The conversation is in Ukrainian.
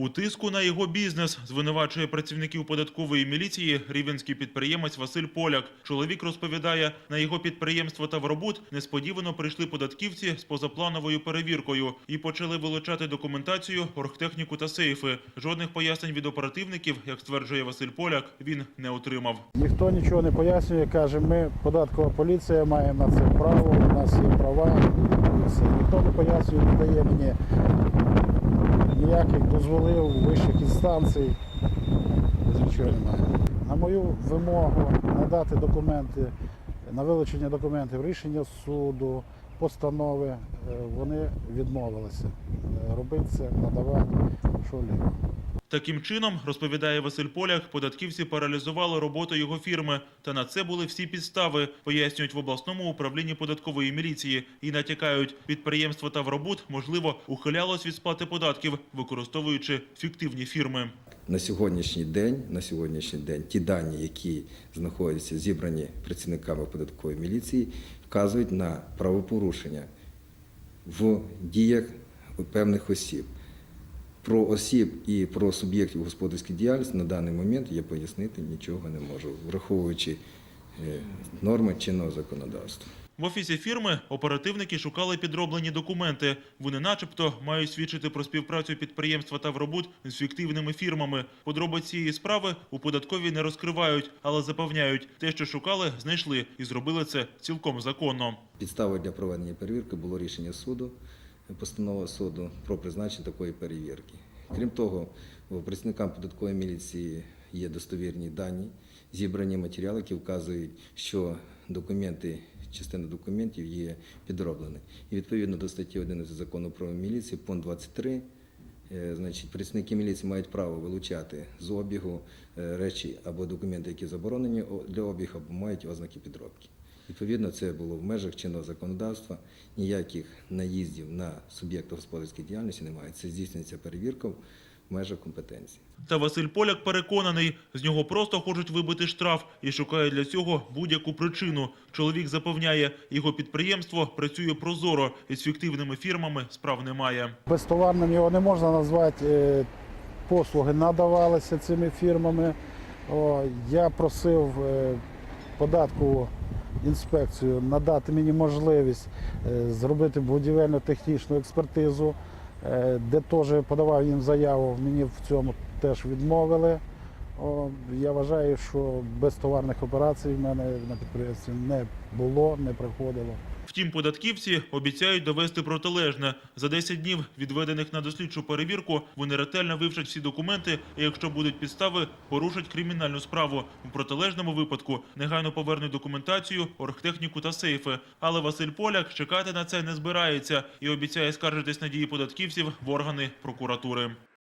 У тиску на його бізнес звинувачує працівників податкової міліції рівенський підприємець Василь Поляк. Чоловік розповідає, на його підприємство Тавробут несподівано прийшли податківці з позаплановою перевіркою і почали вилучати документацію, оргтехніку та сейфи. Жодних пояснень від оперативників, як стверджує Василь Поляк, він не отримав. Ніхто нічого не пояснює, каже, ми податкова поліція, маємо на це право, у нас є права. Ніхто не пояснює, не дає мені ніяких дозволів вищих інстанцій. Звичайно немає. На мою вимогу надати документи, на вилучення документів, рішення суду, постанови, е, вони відмовилися е, робити це, надавати що-либо. Таким чином, розповідає Василь Поляк, податківці паралізували роботу його фірми. Та на це були всі підстави, пояснюють в обласному управлінні податкової міліції і натякають, підприємство Тавробут, можливо, ухилялось від сплати податків, використовуючи фіктивні фірми. На сьогоднішній день, на сьогоднішній день ті дані, які знаходяться зібрані працівниками податкової міліції, вказують на правопорушення в діях певних осіб. Про осіб і про суб'єктів господарської діяльності на даний момент я пояснити нічого не можу, враховуючи е, норми чинного законодавства. В офісі фірми оперативники шукали підроблені документи. Вони, начебто, мають свідчити про співпрацю підприємства Тавробут з фіктивними фірмами. Подробиці цієї справи у податковій не розкривають, але запевняють, те, що шукали, знайшли і зробили це цілком законно. Підставою для проведення перевірки було рішення суду, постанова суду про призначення такої перевірки. Крім того, працівникам податкової міліції є достовірні дані, зібрані матеріали, які вказують, що документи, частина документів є підроблені. І відповідно до статті 11 закону про міліцію, пункт 23, Е, Значить, працівники міліції мають право вилучати з обігу е, речі або документи, які заборонені для обігу, або мають ознаки підробки. Відповідно, це було в межах чинного законодавства. Ніяких наїздів на суб'єкта господарської діяльності немає. Це здійснюється перевірка в межах компетенції. Та Василь Поляк переконаний, з нього просто хочуть вибити штраф і шукає для цього будь-яку причину. Чоловік запевняє, його підприємство працює прозоро і з фіктивними фірмами справ немає. Безтоварним його не можна назвати. е, Послуги надавалися цими фірмами. Я просив е, податкову інспекцію надати мені можливість е, зробити будівельно-технічну експертизу, е, де теж подавав їм заяву. Мені в цьому теж відмовили. Я вважаю, що без товарних операцій в мене на підприємстві не було, не приходило. Втім, податківці обіцяють довести протилежне. За 10 днів, відведених на дослідчу перевірку, вони ретельно вивчать всі документи і, якщо будуть підстави, порушать кримінальну справу. У протилежному випадку негайно повернуть документацію, оргтехніку та сейфи. Але Василь Поляк чекати на це не збирається і обіцяє скаржитись на дії податківців в органи прокуратури.